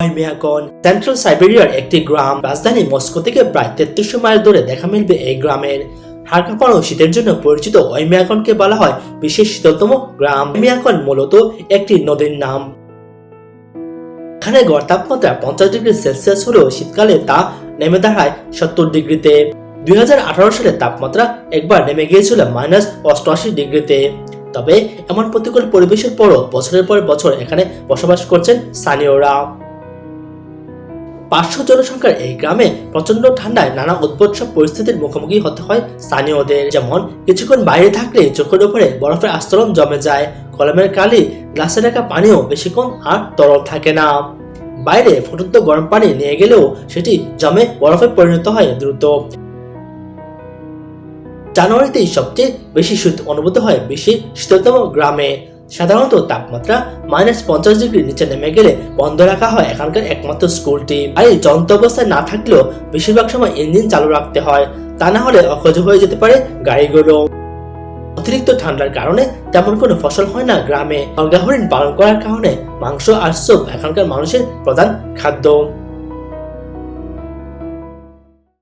মেয়াকন central সাইবেরিয়ার একটি গ্রাম, রাজধানী Moscow থেকে প্রায় তেত্রিশশো মাইল দূরে দেখা মিলবে এই গ্রামের। ও শীতের জন্য পরিচিত ওইমিয়াকনকে বলা হয় বিশ্বের শীতলতম গ্রাম। মিয়াকন মূলত একটি নদীর নাম। এখানে গড় তাপমাত্রা পঞ্চাশ ডিগ্রি সেলসিয়াস হলেও শীতকালে তা নেমে দাঁড়ায় সত্তর ডিগ্রিতে। দুই হাজার আঠারো সালে তাপমাত্রা একবার নেমে গিয়েছিল মাইনাস অষ্টআশি ডিগ্রিতে। তবে এমন প্রতিকূল পরিবেশের পরও বছরের পর বছর এখানে বসবাস করছেন স্থানীয়রা। পাঁচশো জনসংখ্যার এই গ্রামে প্রচণ্ড ঠান্ডায় নানা উদ্ভৎসব পরিস্থিতির মুখোমুখি হতে হয় স্থানীয়দের। যেমন, কিছুক্ষণ বাইরে থাকলে চোখের উপরে বরফের আস্তরণ জমে যায়, কলমের কালি, গ্লাসে রাখা পানিও বেশিক্ষণ আর তরল থাকে না। বাইরে ফুটন্ত গরম পানি নিয়ে গেলেও সেটি জমে বরফে পরিণত হয় দ্রুত। জানুয়ারিতেই সবচেয়ে বেশি শীত অনুভূত হয় বেশি শীতলতম গ্রামে। সাধারণত তাপমাত্রা মাইনাস পঞ্চাশ ডিগ্রি নিচে নেমে গেলে বন্ধ রাখা হয় এখানকার একমাত্র স্কুলটি আর এই যন্ত্র অবস্থায় না থাকলেও বেশিরভাগ সময় ইঞ্জিন চালু রাখতে হয়। তা না হলে অকেজ হয়ে যেতে পারে গাড়িগুলো অতিরিক্ত ঠান্ডার কারণে তেমন কোনো ফসল হয় না গ্রামে। অলগা হরিণ পালন করার কারণে মাংস আর স্যুপ এখানকার মানুষের প্রধান খাদ্য।